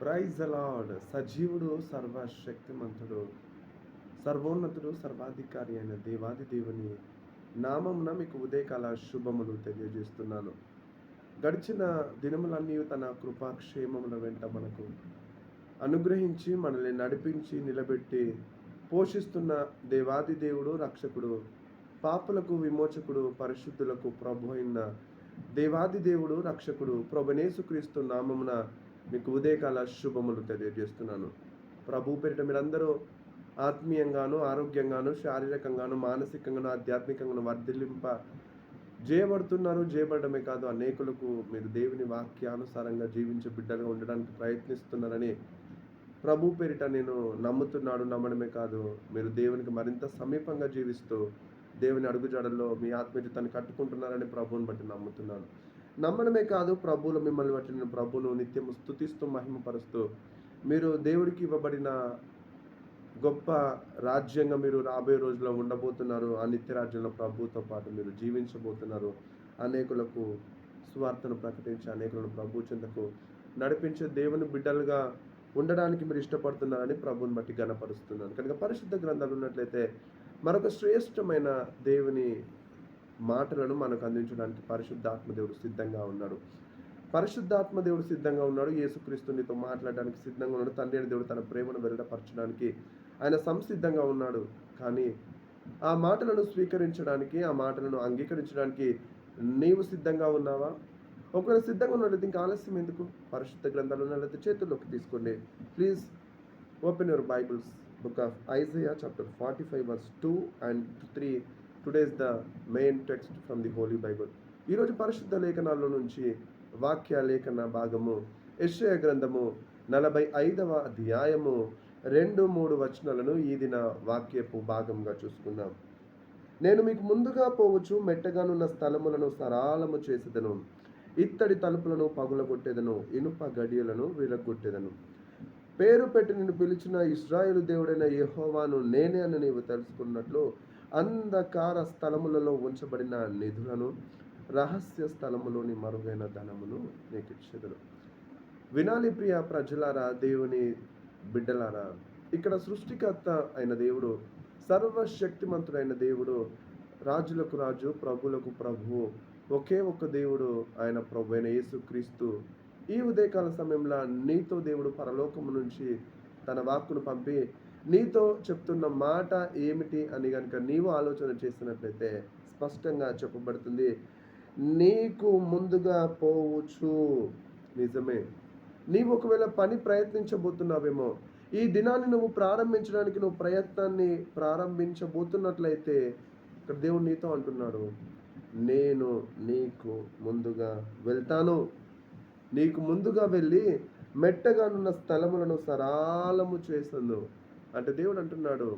Praise అలాడ్ సజీవుడు సర్వశక్తిమంతుడు సర్వోన్నతుడు సర్వాధికారి అయిన దేవాది దేవుని నామమున మీకు ఉదయకాల శుభములు తెలియజేస్తున్నాను. గడిచిన దినములన్నీ తన కృపాక్షేమముల వెంట మనకు అనుగ్రహించి మనల్ని నడిపించి నిలబెట్టి పోషిస్తున్న దేవాది దేవుడు రక్షకుడు పాపులకు విమోచకుడు పరిశుద్ధులకు ప్రభు అయిన దేవాది దేవుడు రక్షకుడు ప్రభునేసుక్రీస్తు నామమున మీకు ఉదయకాల శుభములు తెలియజేస్తున్నాను. ప్రభు పేరిట మీరందరూ ఆత్మీయంగాను ఆరోగ్యంగాను శారీరకంగాను మానసికంగాను ఆధ్యాత్మికంగాను వర్ధిల్లింప చేయబడుతున్నారు చేయబడమే కాదు అనేకులకు మీరు దేవుని వాక్యానుసారంగా జీవించే బిడ్డలుగా ఉండడానికి ప్రయత్నిస్తున్నారని ప్రభు పేరిట నేను నమ్ముతున్నాడు నమ్మడమే కాదు మీరు దేవునికి మరింత సమీపంగా జీవిస్తూ దేవుని అడుగుజాడల్లో మీ ఆత్మీయతను కట్టుకుంటున్నారని ప్రభువుని బట్టి నమ్ముతున్నాను. నమ్మడమే కాదు ప్రభువులు మిమ్మల్ని బట్టి నేను ప్రభువును నిత్యము స్థుతిస్తూ మహిమపరుస్తూ మీరు దేవుడికి ఇవ్వబడిన గొప్ప రాజ్యంగా మీరు రాబోయే రోజుల్లో ఉండబోతున్నారు. ఆ నిత్య రాజ్యంలో ప్రభుతో పాటు మీరు జీవించబోతున్నారు. అనేకులకు స్వార్థను ప్రకటించి అనేకులను ప్రభు చెందకు నడిపించే దేవుని బిడ్డలుగా ఉండడానికి మీరు ఇష్టపడుతున్నారని ప్రభుని బట్టి గణపరుస్తున్నాను. కనుక పరిశుద్ధ గ్రంథాలు ఉన్నట్లయితే మరొక శ్రేష్టమైన దేవుని మాటలను మనకు అందించడానికి పరిశుద్ధాత్మదేవుడు సిద్ధంగా ఉన్నాడు. పరిశుద్ధాత్మ దేవుడు సిద్ధంగా ఉన్నాడు. యేసుక్రీస్తు నీతో మాట్లాడడానికి సిద్ధంగా ఉన్నాడు. తండ్రి అయిన దేవుడు తన ప్రేమను వెల్లడపరచడానికి ఆయన సంసిద్ధంగా ఉన్నాడు. కానీ ఆ మాటలను స్వీకరించడానికి ఆ మాటలను అంగీకరించడానికి నీవు సిద్ధంగా ఉన్నావా? ఒకవేళ సిద్ధంగా ఉన్నట్లయితే ఇంకా ఆలస్యం ఎందుకు? పరిశుద్ధ గ్రంథాలు ఉన్నట్లయితే చేతుల్లోకి తీసుకోండి. Please open your Bibles book of Isaiah chapter forty five verse two and three today's the main text from the holy Bible ఈరోజు పరిశుద్ధ లేఖనాల్లో నుంచి వాక్య లేఖన భాగము యెషయా గ్రంథము నలభై ఐదవ అధ్యాయము రెండు మూడు వచనాలను ఈ దిన వాక్యపు భాగంగా చూసుకున్నాం నేను మీకు ముందుగా పోవచ్చు మెట్టగానున్న స్థలములను సరాలము చేసేదను. ఇత్తడి తలుపులను పగులగొట్టేదను ఇనుప గడియలను విలగొట్టేదను. పేరు పెట్టి నిన్ను పిలిచిన ఇస్రాయేలు దేవుడైన యహోవాను నేనే అని నీవు తెలుసుకున్నట్లు అంధకార స్థలములలో ఉంచబడిన నిధులను రహస్య స్థలములోని మరుగైన ధనమును నీకు ఇచ్చేదరు వినాలి ప్రియ ప్రజలారా దేవుని బిడ్డలారా ఇక్కడ సృష్టికర్త అయిన దేవుడు సర్వశక్తిమంతుడైన దేవుడు రాజులకు రాజు ప్రభులకు ప్రభు ఒకే ఒక్క దేవుడు ఆయన ప్రభు అయిన యేసుక్రీస్తు ఈ ఉదయకాల సమయంలో నీతో దేవుడు పరలోకము నుంచి తన వాక్కును పంపి నీతో చెప్తున్న మాట ఏమిటి అని కనుక నీవు ఆలోచన చేసినట్లయితే స్పష్టంగా చెప్పబడుతుంది. నీకు ముందుగా పోవచ్చు. నిజమే. నీవు ఒకవేళ పని ప్రయత్నించబోతున్నావేమో ఈ దినాన్ని నువ్వు ప్రారంభించడానికి నువ్వు ప్రయత్నాన్ని ప్రారంభించబోతున్నట్లయితే ఇక్కడ దేవుడు నీతో అంటున్నాడు నేను నీకు ముందుగా వెళ్తాను. నీకు ముందుగా వెళ్ళి మెట్టగానున్న స్థలములను సరాలము చేసను. అంటే దేవుడు అంటున్నాడు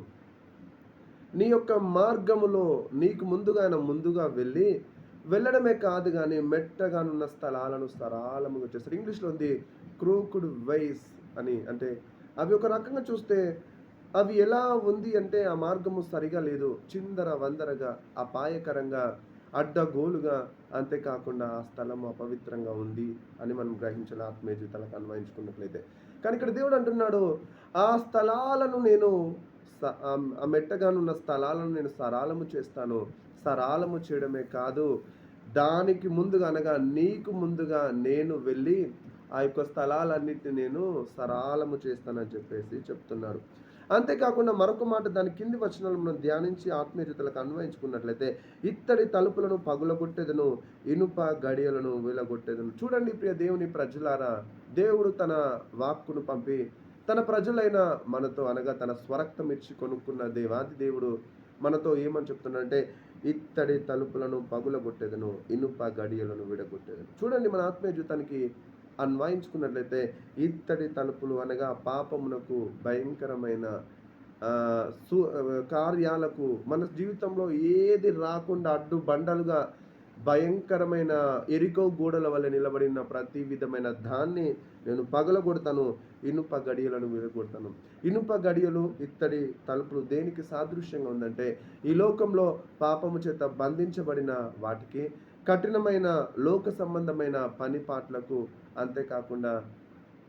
నీ యొక్క మార్గములో నీకు ముందుగా ఆయన ముందుగా వెళ్ళి వెళ్ళడమే కాదు కానీ మెట్టగానున్న స్థలాలను సరాలముగా చేస్తారు ఇంగ్లీష్లో ఉంది క్రూకుడ్ వైస్ అని. అంటే అవి ఒక రకంగా చూస్తే అవి ఎలా ఉంది అంటే ఆ మార్గము సరిగా లేదు చిందర వందరగా అపాయకరంగా అడ్డగోలుగా అంతేకాకుండా ఆ స్థలం అపవిత్రంగా ఉంది అని మనం గ్రహించాలి ఆత్మీయ జీవితాలకు అన్వయించుకున్నట్లయితే. కానీ ఇక్కడ దేవుడు అంటున్నాడు ఆ స్థలాలను నేను స- ఆ మెట్టగానున్న స్థలాలను నేను సరాలము చేస్తాను. సరాలము చేయడమే కాదు దానికి ముందుగా అనగా నీకు ముందుగా నేను వెళ్ళి ఆ యొక్క స్థలాలన్నిటిని నేను సరాలము చేస్తానని చెప్పేసి చెప్తున్నారు. అంతేకాకుండా మరొక మాట దాని కింది వచనాలను మనం ధ్యానించి ఆత్మీయతలకు అన్వయించుకున్నట్లయితే ఇత్తడి తలుపులను పగులగొట్టేదను ఇనుప గడియలను వీలగొట్టేదను. చూడండి ప్రియ దేవుని ప్రజలారా దేవుడు తన వాక్కును పంపి తన ప్రజలైన మనతో అనగా తన స్వరక్తం ఇచ్చి కొనుక్కున్న దేవాది దేవుడు మనతో ఏమని చెప్తున్నాడంటే ఇత్తడి తలుపులను పగులగొట్టేదను ఇనుప గడియలను విడగొట్టేదను. చూడండి మన ఆత్మీయ జీవితానికి అన్వయించుకున్నట్లయితే ఇత్తడి తలుపులు అనగా పాపమునకు భయంకరమైన సు కార్యాలకు మన జీవితంలో ఏది రాకుండా అడ్డు బండలుగా భయంకరమైన ఎరికో గోడల వల్ల నిలబడిన ప్రతి విధమైన దాన్ని నేను పగలగొడతాను. ఇనుప గడియలను విరగొడతాను. ఇనుప గడియలు ఇత్తడి తలుపులు దేనికి సాదృశ్యంగా ఉందంటే ఈ లోకంలో పాపము చేత బంధించబడిన వాటికి కఠినమైన లోక సంబంధమైన పనిపాట్లకు అంతేకాకుండా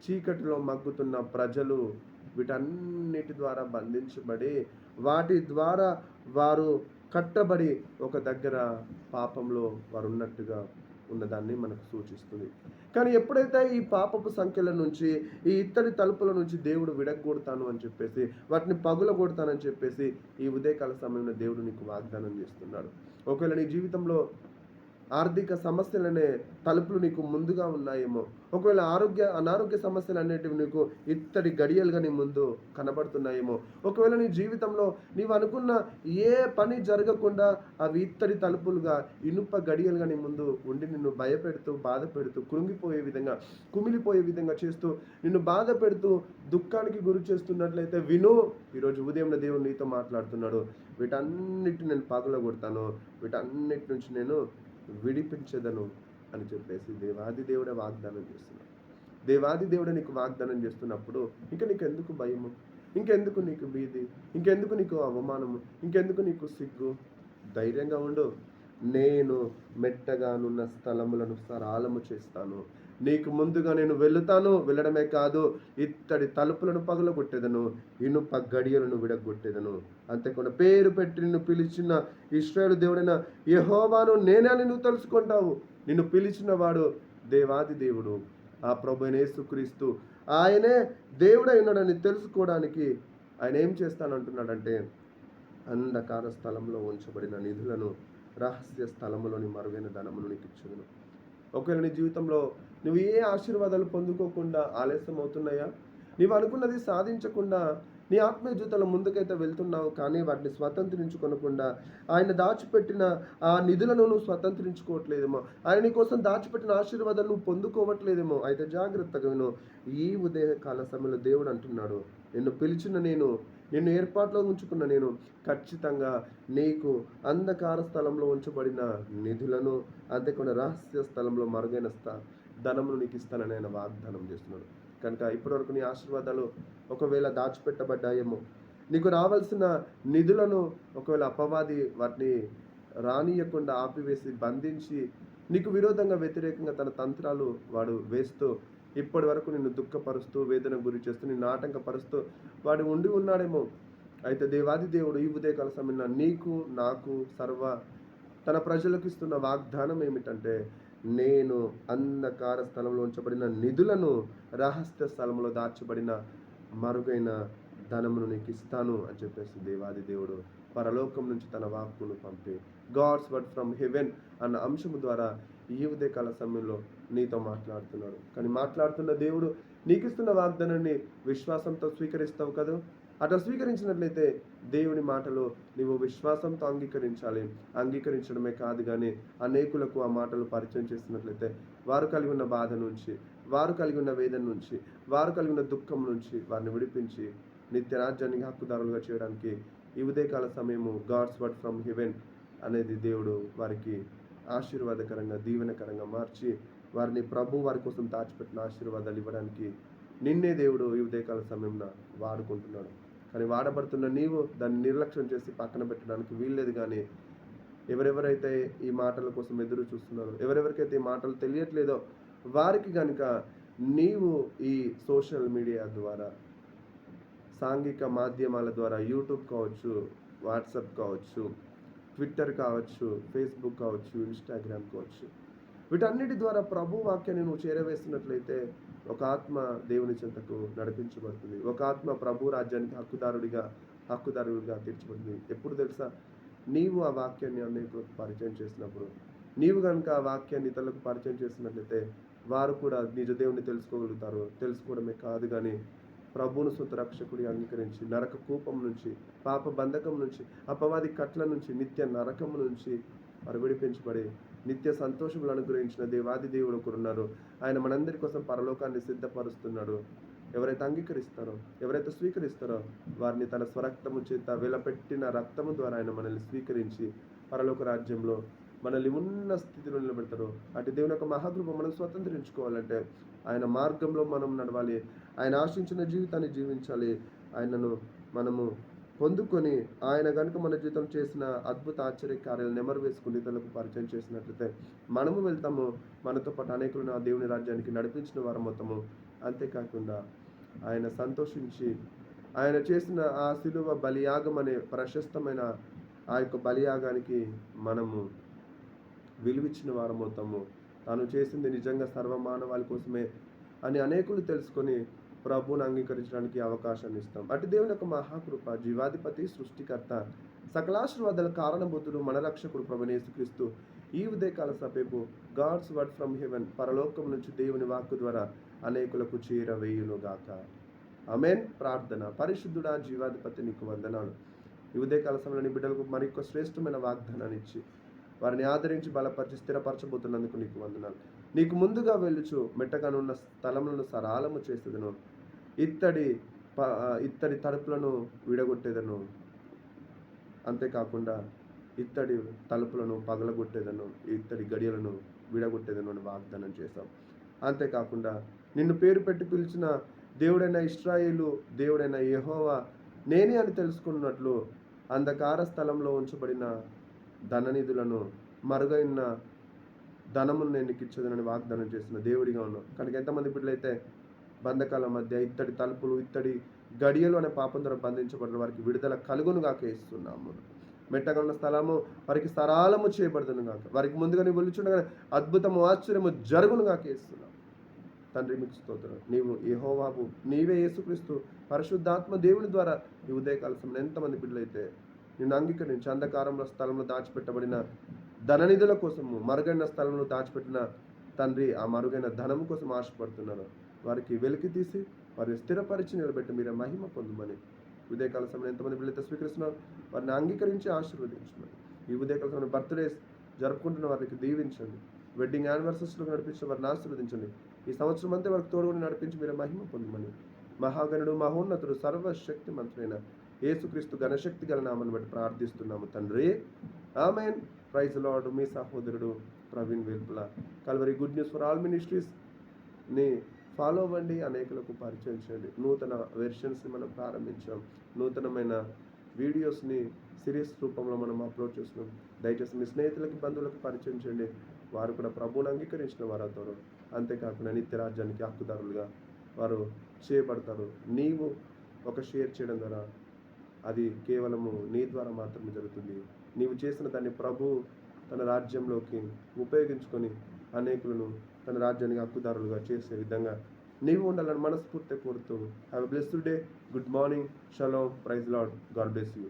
చీకటిలో మగ్గుతున్న ప్రజలు వీటన్నిటి ద్వారా బంధించబడి వాటి ద్వారా వారు కట్టబడి ఒక దగ్గర పాపంలో వారు ఉన్నట్టుగా ఉన్నదాన్ని మనకు సూచిస్తుంది. కానీ ఎప్పుడైతే ఈ పాపపు సంఖ్యల నుంచి ఈ ఇత్తడి తలుపుల నుంచి దేవుడు విడగొడతాను అని చెప్పేసి వాటిని పగులగొడతానని చెప్పేసి ఈ ఉదయకాల సమయంలో దేవుడు నీకు వాగ్దానం చేస్తున్నాడు. ఒకవేళ నీ జీవితంలో ఆర్థిక సమస్యలనే తలుపులు నీకు ముందుగా ఉన్నాయేమో. ఒకవేళ ఆరోగ్య అనారోగ్య సమస్యలు అనేటివి నీకు ఇత్తడి గడియలుగా నీ ముందు కనబడుతున్నాయేమో. ఒకవేళ నీ జీవితంలో నీవు అనుకున్న ఏ పని జరగకుండా అవి ఇత్తడి తలుపులుగా ఇనుప గడియలుగా నీ ముందు ఉండి నిన్ను భయపెడుతూ బాధ పెడుతూ కృంగిపోయే విధంగా కుమిలిపోయే విధంగా చేస్తూ నిన్ను బాధ పెడుతూ దుఃఖానికి గురి చేస్తున్నట్లయితే విను ఈరోజు ఉదయం దేవుడు నీతో మాట్లాడుతున్నాడు. వీటన్నిటిని నేను పగలగొడతాను. వీటన్నిటి నుంచి నేను విడిపించదను అని చెప్పేసి దేవాది దేవుడే వాగ్దానం చేస్తున్నాడు. దేవాది దేవుడే నీకు వాగ్దానం చేస్తున్నప్పుడు ఇంకా నీకు ఎందుకు భయము? ఇంకెందుకు నీకు భీతి? ఇంకెందుకు నీకు అవమానము? ఇంకెందుకు నీకు సిగ్గు? ధైర్యంగా ఉండు. నేను మెట్టగానున్న స్థలములను సరాలము చేస్తాను. నీకు ముందుగా నేను వెళుతాను. వెళ్ళడమే కాదు ఇత్తడి తలుపులను పగలగొట్టేదను ఇనుప గడియలను విడగొట్టేదను. అంతేకాకుండా పేరు పెట్టి నిన్ను పిలిచిన ఇస్రాయేల్ దేవుడైన యహోవాను నేనే అని నువ్వు తెలుసుకుంటావు నిన్ను పిలిచిన వాడు దేవాది దేవుడు. ఆ ప్రభు యేసుక్రీస్తు ఆయనే దేవుడై ఉన్నాడని తెలుసుకోవడానికి ఆయన ఏం చేస్తానంటున్నాడంటే అంధకార స్థలంలో ఉంచబడిన నిధులను రహస్య స్థలములోని మరుగైన ధనమును నీకు ఇచ్చుదును ఒకవేళ నీ జీవితంలో నువ్వు ఏ ఆశీర్వాదాలు పొందుకోకుండా ఆలస్యం అవుతున్నాయా? నీవు అనుకున్నది సాధించకుండా నీ ఆత్మీయ జీవితంలో ముందుకైతే వెళ్తున్నావు కానీ వాటిని స్వతంత్రించుకోనకుండా ఆయన దాచిపెట్టిన ఆ నిధులను నువ్వు స్వతంత్రించుకోవట్లేదేమో. ఆయన నీ కోసం దాచిపెట్టిన ఆశీర్వాదాలు నువ్వు పొందుకోవట్లేదేమో. అయితే జాగ్రత్తగా విను. ఈ ఉదయ కాల సమయంలో దేవుడు అంటున్నాడు నిన్ను పిలిచిన నేను నిన్ను ఏర్పాట్లో ఉంచుకున్న నేను ఖచ్చితంగా నీకు అంధకార స్థలంలో ఉంచబడిన నిధులను అంతేకాకుండా రహస్య స్థలంలో మరుగైన స్థ ధనమును నీకు ఇస్తానని ఆయన వాగ్దానం చేస్తున్నాడు. కనుక ఇప్పటివరకు నీ ఆశీర్వాదాలు ఒకవేళ దాచిపెట్టబడ్డాయేమో నీకు రావాల్సిన నిధులను ఒకవేళ అపవాది వాటిని రానియకుండా ఆపివేసి బంధించి నీకు విరోధంగా వ్యతిరేకంగా తన తంత్రాలు వాడు వేస్తూ ఇప్పటి వరకు నిన్ను దుఃఖపరుస్తూ వేదన గురి చేస్తూ నిన్ను ఆటంకపరుస్తూ వాడు ఉండి ఉన్నాడేమో. అయితే దేవాది దేవుడు ఈ ఉదయకాల సమయంలో నీకు నాకు సర్వ తన ప్రజలకు ఇస్తున్న వాగ్దానం ఏమిటంటే నేను అంధకార స్థలంలో ఉంచబడిన నిధులను రహస్య స్థలంలో దాచబడిన మరుగైన ధనమును నీకు ఇస్తాను అని చెప్పేసి దేవాది దేవుడు పరలోకం నుంచి తన వాక్కును పంపి గాడ్స్ వర్డ్ ఫ్రమ్ హెవెన్ అన్న అంశము ద్వారా ఈ ఉదయకాల సమయంలో నీతో మాట్లాడుతున్నాడు. కానీ మాట్లాడుతున్న దేవుడు నీకు ఇస్తున్న వాగ్దానాన్ని విశ్వాసంతో స్వీకరిస్తావు కదా? అట్లా స్వీకరించినట్లయితే దేవుని మాటలు నీవు విశ్వాసంతో అంగీకరించాలి. అంగీకరించడమే కాదు కానీ అనేకులకు ఆ మాటలు పరిచయం చేస్తున్నట్లయితే వారు కలిగి ఉన్న బాధ నుంచి వారు కలిగి ఉన్న వేదన నుంచి వారు కలిగి ఉన్న దుఃఖం నుంచి వారిని విడిపించి నిత్య రాజ్యానికి హక్కుదారులుగా చేయడానికి ఈ ఉదయకాల సమయము గాడ్స్ వర్డ్ ఫ్రమ్ హెవెన్ అనేది దేవుడు వారికి ఆశీర్వాదకరంగా దీవెనకరంగా మార్చి వారిని ప్రభు వారి కోసం దాచిపెట్టిన ఆశీర్వాదాలు ఇవ్వడానికి నిన్నే దేవుడు ఈ ఉదయకాల సమయంలో వాడుకుంటున్నాడు. కానీ వాడబడుతున్న నీవు దాన్ని నిర్లక్ష్యం చేసి పక్కన పెట్టడానికి వీల్లేదు కానీ ఎవరెవరైతే ఈ మాటల కోసం ఎదురు చూస్తున్నారో ఎవరెవరికైతే ఈ మాటలు తెలియట్లేదో వారికి కనుక నీవు ఈ సోషల్ మీడియా ద్వారా సాంఘిక మాధ్యమాల ద్వారా యూట్యూబ్ కావచ్చు వాట్సాప్ కావచ్చు ట్విట్టర్ కావచ్చు ఫేస్బుక్ కావచ్చు ఇన్స్టాగ్రామ్ కావచ్చు వీటన్నిటి ద్వారా ప్రభు వాక్యాన్ని నువ్వు చేరవేస్తున్నట్లయితే ఒక ఆత్మ దేవుని చెంతకు నడిపించబడుతుంది. ఒక ఆత్మ ప్రభు రాజ్యానికి హక్కుదారుడిగా హక్కుదారుడిగా తీర్చబడుతుంది. ఎప్పుడు తెలుసా? నీవు ఆ వాక్యాన్ని అనేకులకు పరిచయం చేసినప్పుడు. నీవు కనుక ఆ వాక్యాన్ని ఇతరులకు పరిచయం చేసినట్లయితే వారు కూడా నిజ దేవుణ్ణి తెలుసుకోగలుగుతారు. తెలుసుకోవడమే కాదు కానీ ప్రభువును సొంత రక్షకుడి అంగీకరించి నరక కూపం నుంచి పాప బంధకం నుంచి అపవాది కట్ల నుంచి నిత్య నరకం నుంచి వారు విడిపించబడి నిత్య సంతోషములు అనుగ్రహించిన దేవాది దేవుడు ఒకరున్నారు ఆయన మనందరి కోసం పరలోకాన్ని సిద్ధపరుస్తున్నాడు. ఎవరైతే అంగీకరిస్తారో ఎవరైతే స్వీకరిస్తారో వారిని తన స్వరక్తము చేత వెలపెట్టిన రక్తము ద్వారా ఆయన మనల్ని స్వీకరించి పరలోక రాజ్యంలో మనల్ని ఉన్న స్థితిలో నిలబెడతారు. అటు దేవుని యొక్క మహాకృప మనం స్వతంత్రించుకోవాలంటే ఆయన మార్గంలో మనం నడవాలి. ఆయన ఆశించిన జీవితాన్ని జీవించాలి. ఆయనను మనము పొందుకొని ఆయన కనుక మన జీవితం చేసిన అద్భుత ఆశ్చర్య కార్యాలు నెమరు వేసుకుని ఇతరులకు పరిచయం చేసినట్లయితే మనము వెళ్తాము. మనతో పాటు అనేకులను ఆ దేవుని రాజ్యానికి నడిపించిన వారం మొత్తము. అంతేకాకుండా ఆయన సంతోషించి ఆయన చేసిన ఆ శిలువ బలియాగం అనే ప్రశస్తమైన ఆ యొక్క బలియాగానికి మనము విలువిచ్చిన వారమవుతాము తాను చేసింది నిజంగా సర్వమానవాళి కోసమే అని అనేకులు తెలుసుకొని ప్రభువును అంగీకరించడానికి అవకాశాన్ని ఇస్తాం. అటు దేవుని యొక్క మహాకృప జీవాధిపతి సృష్టికర్త సకలాశీర్వాదాల కారణభూతుడు మన రక్షకుడు ప్రభు యేసుక్రీస్తు ఈ ఉదయకాల సభకు గాడ్స్ వర్డ్ ఫ్రమ్ హెవెన్ పరలోకం నుంచి దేవుని వాక్కు ద్వారా అనేకులకు చేరవేయునుగాక. గాక ప్రార్థన. పరిశుద్ధుడా జీవాధిపతి నీకు వందనాలు. ఈ ఉదయకాల సమయంలో బిడ్డలకు మరొక శ్రేష్టమైన వాగ్దానాన్ని ఇచ్చి వారిని ఆదరించి బలపరిచి స్థిరపరచబోతున్నందుకు నీకు వందనాలు. నీకు ముందుగా వెళ్ళుచు మెట్టగానున్న స్థలములను సరాలము చేసేదను. ఇత్తడి ప- ఇత్తడి తలుపులను విడగొట్టేదను. అంతేకాకుండా ఇత్తడి తలుపులను పగలగొట్టేదను ఇత్తడి గడియలను విడగొట్టేదను అని వాగ్దానం చేశాం. అంతేకాకుండా నిన్ను పేరు పెట్టి పిలిచిన దేవుడైన ఇస్రాయిలు దేవుడైన యెహోవా నేనే అని తెలుసుకున్నట్లు అంధకార స్థలంలో ఉంచబడిన ధననిధులను మరుగైన ధనమును నేను నీకు ఇచ్చేదనని వాగ్దానం చేసిన దేవుడిగా ఉన్నాం కనుక ఎంతమంది బిడ్డలైతే బంధకాల మధ్య ఇత్తడి తలుపులు ఇత్తడి గడియలు అనే పాపం ద్వారా బంధించబడిన వారికి విడుదల కలుగును గాక ఇస్తున్నాము మెట్టగా ఉన్న స్థలము వారికి సరాలము చేయబడుతును వారికి ముందుగా నీవు వెళ్ళుచుండగానే అద్భుతము ఆశ్చర్యము జరుగును గాక ఇస్తున్నాం తండ్రి మీకు స్తోత్రం. నీవు ఏహోవాబు నీవే యేసుక్రీస్తు పరిశుద్ధాత్మ దేవుని ద్వారా ఈ ఉదయకాల సమయంలో ఎంతమంది బిడ్డలైతే నిన్ను అంగీకరించి అంధకారంలో స్థలంలో దాచిపెట్టబడిన ధననిధుల కోసము మరుగైన స్థలంలో దాచిపెట్టిన తండ్రి ఆ మరుగైన ధనం కోసం ఆశపడుతున్నారు. వారికి వెలికి తీసి వారిని స్థిరపరిచి నిలబెట్టి మీరే మహిమ పొందమని. ఉదయకాల సమయంలో ఎంతమంది బిడ్డలైతే స్వీకరిస్తున్నారు వారిని అంగీకరించి ఆశీర్వదించమని. ఈ ఉదయకాల సమయంలో బర్త్డేస్ జరుపుకుంటున్న వారికి దీవించండి. వెడ్డింగ్ యానివర్సరీస్లో నడిపించిన వారిని ఆశీర్వదించండి. ఈ సంవత్సరం అంతా వారికి తోడుగుని నడిపించి మీరే మహిమ పొందమని. మహాగణుడు మహోన్నతుడు సర్వశక్తి మంత్రులైన యేసుక్రీస్తు ఘనశక్తి గల నామని బట్టి ప్రార్థిస్తున్నాము తండ్రి. ఆమెన్. Praise lord. మీ సహోదరుడు Praveen Velpula. Calvary good news for all ministries. ని ఫాలో అవ్వండి అనేకులకు పరిచయం చేయండి. నూతన వెర్షన్స్ని మనం ప్రారంభించాం. నూతనమైన వీడియోస్ని సిరీస్ రూపంలో మనం అప్లోడ్ చేస్తున్నాం. దయచేసి మీ స్నేహితులకి బంధువులకు పరిచయం చేయండి. వారు కూడా ప్రభువుని అంగీకరించిన వారు అవుతారు అంతేకాకుండా నిత్య రాజ్యానికి హక్కుదారులుగా వారు చేయబడతారు. నీవు ఒక షేర్ చేయడం ద్వారా అది కేవలము నీ ద్వారా మాత్రమే జరుగుతుంది. నీవు చేసిన దాన్ని ప్రభు తన రాజ్యంలోకి ఉపయోగించుకొని అనేకులను తన రాజ్యానికి హక్కుదారులుగా చేసే విధంగా నీవు ఉండాలని మనస్ఫూర్తి కోరుతూ have blessed day good morning shalom praise lord God bless you